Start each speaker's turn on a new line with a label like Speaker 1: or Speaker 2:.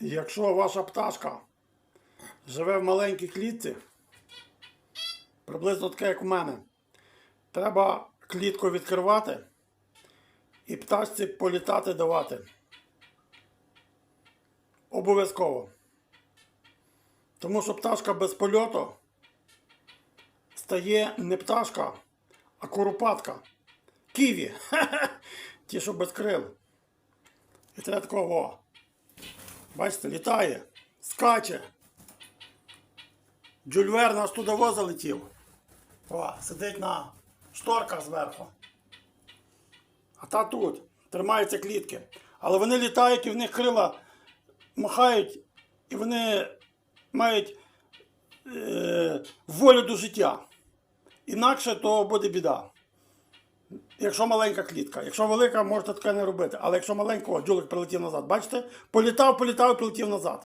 Speaker 1: Якщо ваша пташка живе в маленькій клітці, приблизно таке, як у мене, треба клітку відкривати і пташці політати давати. Обов'язково. Тому що пташка без польоту стає не пташка, а куропатка. Ківі. Ті, що без крил. І треба такого. Бачите, літає, скаче. Джульвер наш туди залетів. О, сидить на шторках зверху. А та тут тримаються клітки. Але вони літають і в них крила махають, і вони мають е, волю до життя. Інакше то буде біда. Якщо маленька клітка. Якщо велика, можете таке не робити. Але якщо маленького, джулик прилетів назад. Бачите? Політав, політав і прилетів назад.